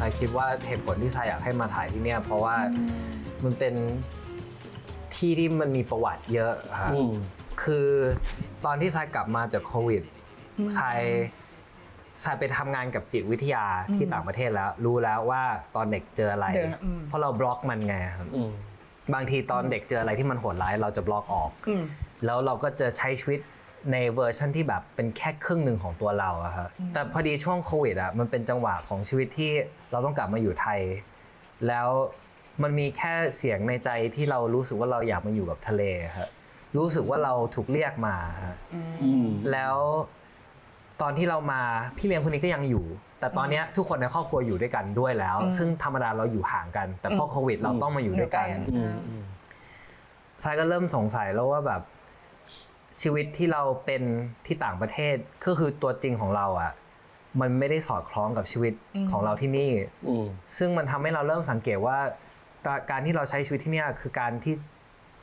ทรายคิดว่าเหตุผลที่ทรายอยากให้มาถ่ายที่เนี่ยเพราะว่ามันเป็นที่ที่มันมีประวัติเยอะครับอืมคือตอนที่ทรายกลับมาจากโควิดทรายทรายไปทำงานกับจิตวิทยาที่ต่างประเทศแล้ว รู้แล้วว่าตอนเด็กเจออะไรเดินอืมเพราะเราบล็อกมันไงครับอืมบางทีตอนเด็กเจออะไรที่มันโหดร้ายเราจะบล็อกออกอืมแล้วเราก็จะใช้ชีวิต ในเวอร์ชันที่แบบเป็นแค่ครึ่งหนึ่งของตัวเราอะครับแต่พอดีช่วงโควิดอะมันเป็นจังหวะของชีวิตที่เราต้องกลับมาอยู่ไทย แล้วมันมีแค่เสียงในใจที่เรารู้สึกว่าเราอยากมาอยู่กับทะเลครับรู้สึกว่าเราถูกเรียกมาฮะอืมแล้วตอนที่เรามาพี่เลี้ยงคนนี้ก็ยังอยู่ แต่ตอนเนี้ยทุกคนในครอบครัวอยู่ด้วยกันด้วยแล้วอืมซึ่งธรรมดาเราอยู่ห่างกัน แต่พอโควิด เราต้องมาอยู่ด้วยกันอยู่ใกล้กันอืมอืมทรายก็เริ่มสงสัยแล้วว่าแบบ ชีวิตที่เราเป็นที่ต่างประเทศก็คือตัวจริงของเราอะ่ะ มันไม่ได้สอดคล้องกับชีวิตอืมของเราที่นี่อืมซึ่งมันทำให้เราเริ่มสังเกตว่า การการที่เราใช้ชีวิตที่เนี่ยคือการที่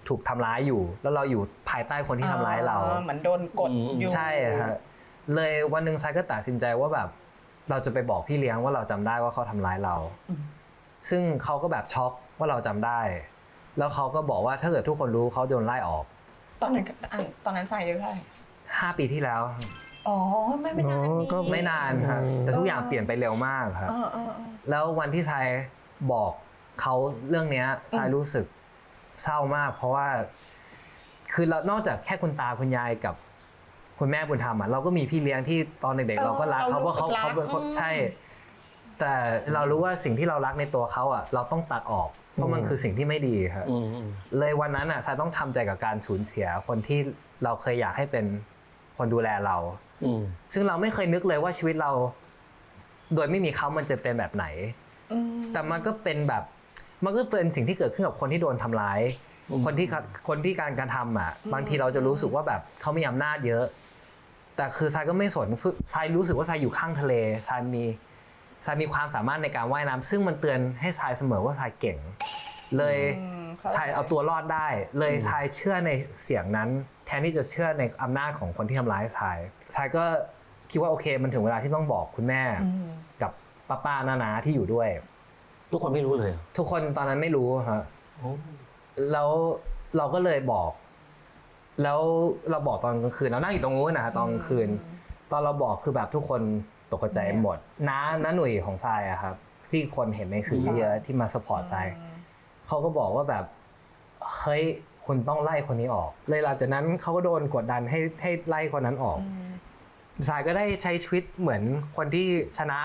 ถูกทำร้ายอยู่ แล้วเราอยู่ภายใต้คนที่ทำร้ายเราเหมือนโดนกดอยู่ใช่ฮะเลยวันหนึ่งทรายก็ตัดสินใจว่าแบบ เราจะไปบอกพี่เลี้ยงว่าเราจำได้ว่าเขาทำร้ายเราอืมซึ่งเขาก็แบบช็อกว่าเราจำได้ แล้วเขาก็บอกว่าถ้าเกิดทุกคนรู้เขาโดนไล่ออก ตอนนั้นอันตอนนั้นใส่อายุเท่าไหร่5ปีที่แล้ว อ๋อไม่ไม่นานอ๋อก็นี่ไม่นานครับ แต่ทุกอย่างเปลี่ยนไปเร็วมากครับ เออเออเออ แล้ววันที่ทรายบอกเขาเรื่องเนี้ยทรายรู้สึกเศร้ามาก เพราะว่า คือเรานอกจากแค่คุณตาคุณยายกับ คุณแม่บุญธรรมอะเราก็มีพี่เลี้ยงที่ตอนเด็กๆเราก็รักเขาเพราะเขาเขาเป็นคนใช่ แต่เรารู้ว่าสิ่งที่เรารักในตัวเขาอะเราต้องตัดออกเพราะมันคือสิ่งที่ไม่ดีครับอืมอืมเลยวันนั้นอะทรายต้องทำใจกับการสูญเสียคนที่เราเคยอยากให้เป็นคนดูแลเราอืมซึ่งเราไม่เคยนึกเลยว่าชีวิตเรา โดยไม่มีเขามันจะเป็นแบบไหนอืมแต่มันก็เป็นแบบ มันก็เป็นสิ่งที่เกิดขึ้นกับคนที่โดนทำร้ายอืมคนที่คนที่การการทำอะ บางทีเราจะรู้สึกว่าแบบเขามีอำนาจเยอะ แต่คือทรายก็ไม่สนคือทรายรู้สึกว่าทรายอยู่ข้างทะเลทรายมี ทรายมีความสามารถในการว่ายน้ำซึ่งมันเตือนให้ทรายเสมอว่าทรายเก่ง เลยอืมเข้าใจทรายเอาตัวรอดได้ เลยทรายเชื่อในเสียงนั้น แทนที่จะเชื่อในอำนาจของคนที่ทำร้ายทรายทรายก็คิดว่าโอเคมันถึงเวลาที่ต้องบอกคุณแม่อืมกับป้าป้าๆนานาที่อยู่ด้วย ทุกคนไม่รู้เลยเหรอทุกคนตอนนั้นไม่รู้ฮะโอ้แล้วเราก็เลยบอก แล้วเราบอกตอนกลางคืนเรานั่งอยู่ตรงนู้นนะฮะตอนกลางคืน ตอนเราบอกคือแบบทุกคน ตกใจหมดน้าน้าหนุ่ยของทรายอะครับ ที่คนเห็นในสื่อเยอะๆที่มาสปอร์ตทรายเขาก็บอกว่าแบบเฮ้ยคุณต้องไล่คนนี้ออกเลยหลังจากนั้นเขาก็โดนกดดันให้ให้ไล่คนนั้นออกอืมทรายก็ได้ใช้ชีวิตเหมือนคนที่ชนะ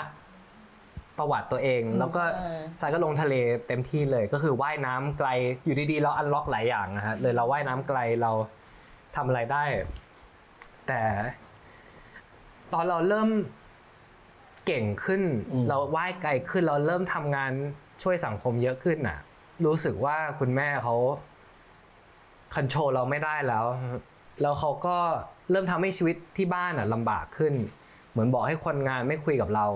ประวัติตัวเอง แล้วก็เออทรายก็ลงทะเลเต็มที่เลย ก็คือว่ายน้ำไกลอยู่ดีๆเราอันล็อกหลายอย่างนะฮะเลยเราว่ายน้ำไกลเราทำอะไรได้ แต่ ตอนเราเริ่ม เก่งขึ้น เราว่ายไกลขึ้นเราเริ่มทำงานช่วยสังคมเยอะขึ้นน่ะ รู้สึกว่าคุณแม่เขาคอนโทรลเราไม่ได้แล้ว แล้วเขาก็เริ่มทำให้ชีวิตที่บ้านอะลำบากขึ้น เหมือนบอกให้คนงานไม่คุยกับเรา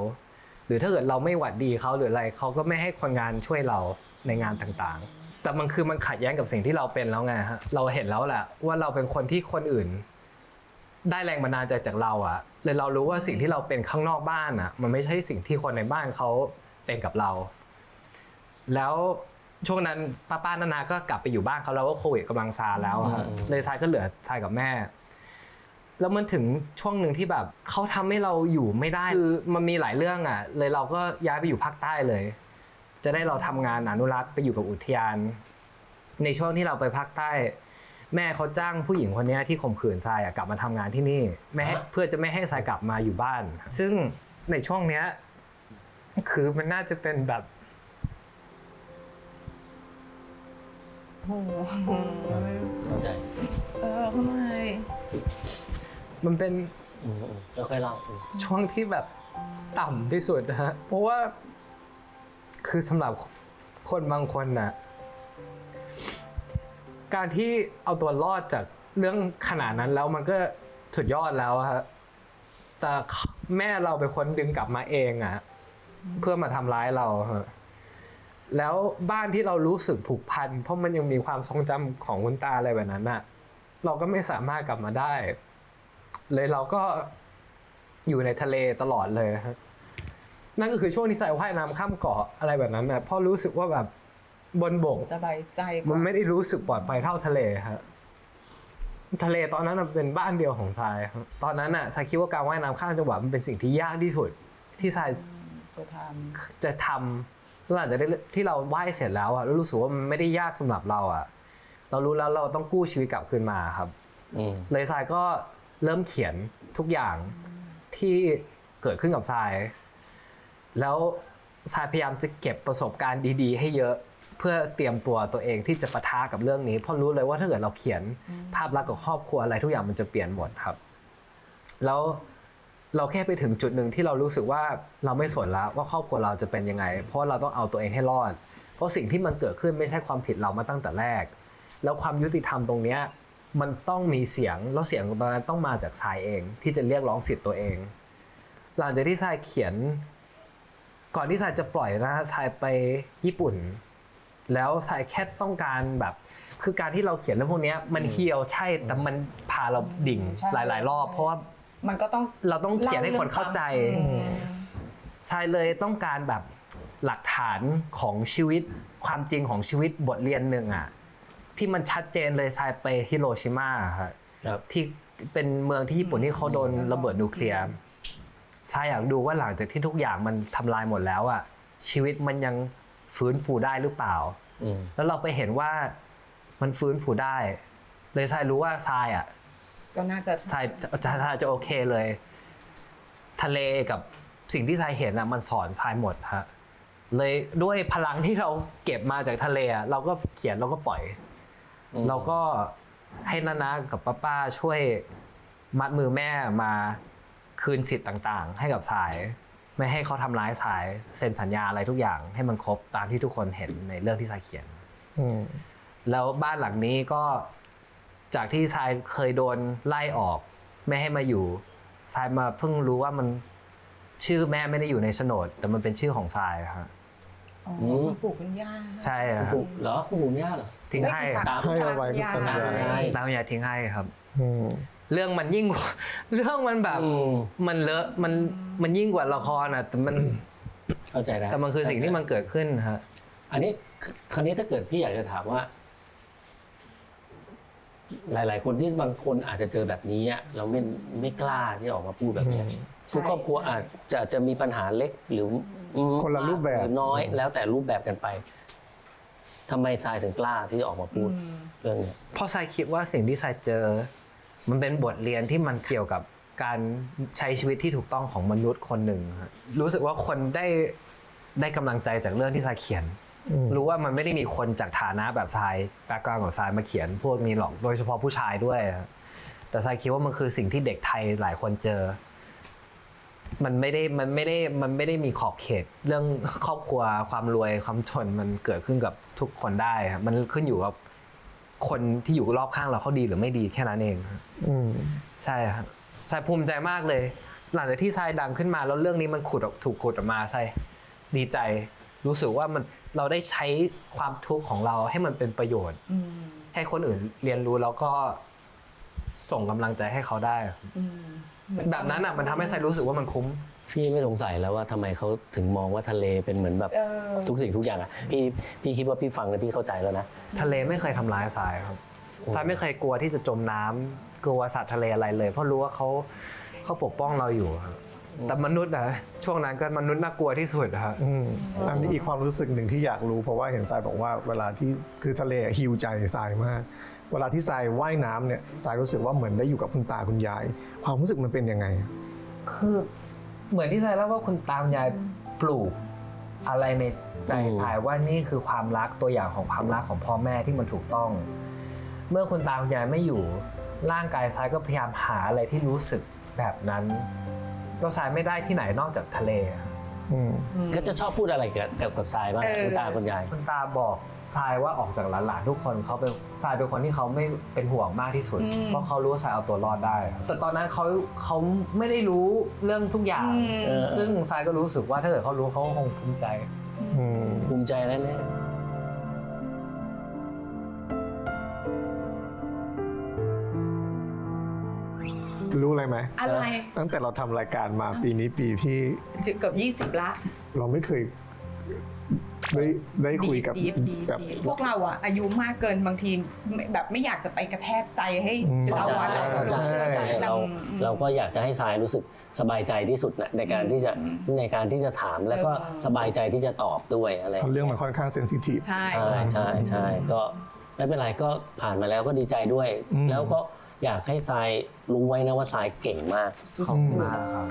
หรือถ้าเกิดเราไม่หวัดดีเขาหรืออะไรเขาก็ไม่ให้คนงานช่วยเราในงานต่างๆ แต่มันคือมันขัดแย้งกับสิ่งที่เราเป็นแล้วไงฮะเราเห็นแล้วแหละว่าเราเป็นคนที่คนอื่น ได้แรงบันดาลใจจากเราอะเลยเรารู้ว่าสิ่งที่เราเป็นข้างนอกบ้านอะมันไม่ใช่สิ่งที่คนในบ้านเขาเป็นกับเรา แล้วช่วงนั้นป้าป้านานาก็กลับไปอยู่บ้านเขาแล้วว่าโควิดกำลังซาแล้วอะฮะเลยทรายก็เหลือทรายกับแม่ แล้วมันถึงช่วงหนึ่งที่แบบเขาทำให้เราอยู่ไม่ได้คือมันมีหลายเรื่องอะ เลยเราก็ย้ายไปอยู่ภาคใต้เลย จะได้เราทำงานอนุรักษ์ไปอยู่กับอุทยาน ในช่วงที่เราไปภาคใต้ แม่เขาจ้างผู้หญิงคนเนี้ยที่ข่มขืนทรายอะกลับมาทำงานที่นี่ไม่ให้เพื่อจะไม่ให้ทรายกลับมาอยู่บ้าน ซึ่งในช่วงเนี้ย คือมันน่าจะเป็นแบบโอ้โหเข้าใจเออทำไมมันเป็นอืมอืมค่อยๆเล่าอืมช่วงที่แบบต่ำที่สุดนะฮะเพราะว่า คือสำหรับคนบางคนน่ะ การที่เอาตัวรอดจากเรื่องขนาดนั้นแล้วมันก็สุดยอดแล้วอะฮะแต่แม่เราเป็นคนดึงกลับมาเองอะเพื่อมาทำร้ายเราฮะแล้วบ้านที่เรารู้สึกผูกพัน เพราะมันยังมีความทรงจำของคุณตาอะไรแบบนั้นน่ะเราก็ไม่สามารถกลับมาได้ เลยเราก็อยู่ในทะเลตลอดเลยครับนั่นก็คือช่วงที่ทรายว่ายน้ำข้ามเกาะอะไรแบบนั้นนะพราะรู้สึกว่าแบบ บนบก สบายใจกมันว่า ไม่ได้รู้สึกปลอดภัยเท่าทะเลครับทะเลตอนนั้นนะเป็นบ้านเดียวของทรายครับตอนนั้นน่ะทรายคิดว่าการว่ายน้ำข้ามจังหวะมันเป็นสิ่งที่ยากที่สุด ที่ทรายจะทจะทำหลังจากที่เราว่ายเสร็จแล้วอะแล้วรู้สึกว่ามันไม่ได้ยากสำหรับเราอะเรารู้แล้วเราต้องกู้ชีวิตกลับคืนมาครับ อืมเลยทรายก็เริ่มเขียนทุกอย่างที่เกิดขึ้นกับทราย แล้วทรายพยายามจะเก็บประสบการณ์ดี ๆ ให้เยอะ เพื่อเตรียมตัวตัวเองที่จะปะทะกับเรื่องนี้ เพราะรู้เลยว่าถ้าเกิดเราเขียนภาพลักษณ์ของครอบครัวอะไรทุกอย่างมันจะเปลี่ยนหมดครับ แล้วเราแค่ไปถึงจุดหนึ่งที่เรารู้สึกว่าเราไม่สนแล้วว่าครอบครัวเราจะเป็นยังไง เพราะเราต้องเอาตัวเองให้รอด เพราะสิ่งที่มันเกิดขึ้นไม่ใช่ความผิดเรามาตั้งแต่แรก แล้วความยุติธรรมตรงเนี้ยมันต้องมีเสียงแล้วเสียงตรงนั้นต้องมาจากทรายเอง ที่จะเรียกร้องสิทธิ์ตัวเอง หลังจากที่ทรายเขียน ก่อนที่ทรายจะปล่อยนะทรายไปญี่ปุ่น แล้วทรายแค่ต้องการแบบ คือการที่เราเขียนเรื่องพวกเนี้ยมันเฮียวใช่แต่มันพาเราดิ่งใช่หลาย ๆ รอบ เพราะว่าำมันก็ต้องเราต้องเขียนให้คนเข้าใจอืมทรายเลยต้องการแบบหลักฐานของชีวิตความจริงของชีวิตบทเรียนหนึ่งอะที่มันชัดเจนเลยทรายไปฮิโรชิมาครับครับที่เป็นเมืองที่ญี่ปุ่นที่เขาโดนระเบิดนิวเคลียร์ทรายอยากดูว่าหลังจากที่ทุกอย่างมันทำลายหมดแล้วอะชีวิตมันยัง ฟื้นฟูได้หรือเปล่าอืมแล้วเราไปเห็นว่ามันฟื้นฟูได้ เลยทรายรู้ว่าทรายอะก็น่าจะทรายจะจะทรายจะโอเคเลย ทะเลกับสิ่งที่ทรายเห็นอะมันสอนทรายหมดฮะเลยด้วยพลังที่เราเก็บมาจากทะเลอะเราก็เขียนเราก็ปล่อยอืมเราก็ให้นานากับป้าป้าช่วยมัดมือแม่มาคืนสิทธิ์ต่าง ๆ ให้กับสาย ไม่ให้เขาทำร้ายสายเซ็นสัญญาอะไรทุกอย่างให้มันครบตามที่ทุกคนเห็นในเรื่องที่สายเขียนอืมแล้วบ้านหลังนี้ก็จากที่ทรายเคยโดนไล่ออก ไม่ให้มาอยู่ทรายมาเพิ่งรู้ว่ามันชื่อแม่ไม่ได้อยู่ในโฉนด แต่มันเป็นชื่อของทรายครับอ๋ออืมคุณปู่คุณย่าใช่ครับปู่เหรอคุณปู่ย่าเหรอทิ้งให้ไม่ตามคุณให้เอาไว้คุณตาตายายตามยายทิ้งให้ครับอืม เรื่องมันยิ่ง เรื่องมันแบบอืมมันเลอะมันมันยิ่งกว่าละครอะแต่มันเข้าใจแล้วแต่มันคือสิ่งที่มันเกิดขึ้นฮะอันนี้คราวนี้ถ้าเกิดพี่อยากจะถามว่า หลาย ๆ คนที่บางคนอาจจะเจอแบบนี้อะเราไม่ไม่กล้าที่ออกมาพูดแบบเนี้ยอืมทุกครอบครัวอาจจะจะมีปัญหาเล็กหรืออืมคนละรูปแบบหรือน้อยแล้วแต่รูปแบบกันไปทำไมทรายถึงกล้าที่จะออกมาพูดอืมเรื่องนี้เพราะทรายคิดว่าสิ่งที่ทรายเจอ มันเป็นบทเรียนที่มันเกี่ยวกับการใช้ชีวิตที่ถูกต้องของมนุษย์คนหนึ่งฮะรู้สึกว่าคนได้ได้กำลังใจจากเรื่องที่ทรายเขียนอืมรู้ว่ามันไม่ได้มีคนจากฐานะแบบทรายแบ็กกราวของทรายมาเขียน พวกนี้หรอกโดยเฉพาะผู้ชายด้วยอะแต่ทรายคิดว่ามันคือสิ่งที่เด็กไทยหลายคนเจอ มันไม่ได้มันไม่ได้มันไม่ได้มีขอบเขต เรื่องครอบครัวความรวยความจนมันเกิดขึ้นกับทุกคนได้ครับมันขึ้นอยู่กับ คนที่อยู่รอบข้างเราเขาดีหรือไม่ดีแค่นั้นเองครับอืมใช่ครับทรายภูมิใจมากเลย หลังจากที่ทรายดังขึ้นมาแล้วเรื่องนี้มันขุดออกถูกขุดออกมาทรายดีใจ รู้สึกว่ามันเราได้ใช้ความทุกข์ของเราให้มันเป็นประโยชน์อืมให้คนอื่นเรียนรู้แล้วก็ส่งกำลังใจให้เขาได้อืมเหมือ แบบนั้นอะมันทำให้ทรายรู้สึกว่ามันคุ้ม พี่ไม่สงสัยแล้วว่าทำไมเขาถึงมองว่าทะเลเป็นเหมือนแบบเออทุกสิ่งทุกอย่างอะพี่พี่คิดว่าพี่ฟังแล้วพี่เข้าใจแล้วนะทะเลไม่เคยทำร้ายทรายครับทรายไม่เคยกลัวที่จะจมน้ำกลัวสัตว์ทะเลอะไรเลย เพราะรู้ว่าเขาเขาปกป้องเราอยู่ครับแต่มนุษย์อะช่วงนั้นก็มนุษย์น่ากลัวที่สุดครับอืมอันนี้อีกความรู้สึกหนึ่งที่อยากรู้เพราะว่าเห็นทรายบอกว่าเวลาที่คือทะเลอะฮิวใจทรายมาก เวลาที่ทรายว่ายน้ำเนี่ยทรายรู้สึกว่าเหมือนได้อยู่กับคุณตาคุณยาย ความรู้สึกมันเป็นยังไง คือเหมือนที่ทรายเล่าว่าคุณตามยายปลูกอะไรในใจอืมทรายว่านี่คือความรักตัวอย่างของความรักของพ่อแม่ที่มันถูกต้อง เมื่อคุณตามยายไม่อยู่ ร่างกายทรายก็พยายามหาอะไรที่รู้สึกแบบนั้นก็ทรายไม่ได้ที่ไหนนอกจากทะเลครับอืม ก็จะชอบพูดอะไรกับกับกับทรายบ้างเออ คุณตาคุณยาย คุณตาบอก ทรายว่าออกจากหลานๆทุกคนเขาเป็นทรายเป็นคนที่เขาไม่เป็นห่วงมากที่สุดเพราะเขารู้ว่าทรายเอาตัวรอดได้ครับแต่ตอนนั้นเขาเขาไม่ได้รู้เรื่องทุกอย่าง อืม เออ ซึ่งทรายก็รู้สึกว่าถ้าเกิดเขารู้เขาก็คงภูมิใจ อืมภูมิใจแล้วเนี่ย รู้อะไรไหมอะไรตั้งแต่เราทำรายการมาปีนี้ปีที่จะเกือบยี่สิบละ เราไม่เคย ได้ได้คุยกับดีดดีดแบบดีดพวกเราอะอายุมากเกินบางทีไม่แบบไม่อยากจะไปกระแทกใจให้อืม เราอะเราก็เข้าใจรู้สึกเข้าใจแต่เราอืมเราก็อยากจะให้ทรายรู้สึกสบายใจที่สุดนะในการที่จะอืมในการที่จะถามแล้วก็เออสบายใจที่จะตอบด้วยอะไรเพราะเรื่องมันค่อนข้างเซนซิทีฟ ใช่ ใช่ใช่ใช่ก็ไม่เป็นไรก็ผ่านมาแล้วก็ดีใจด้วย อืม แล้วก็อยากให้ทรายรู้ไว้นะว่าทรายเก่งมาก สุดขอบคุณๆมากครับ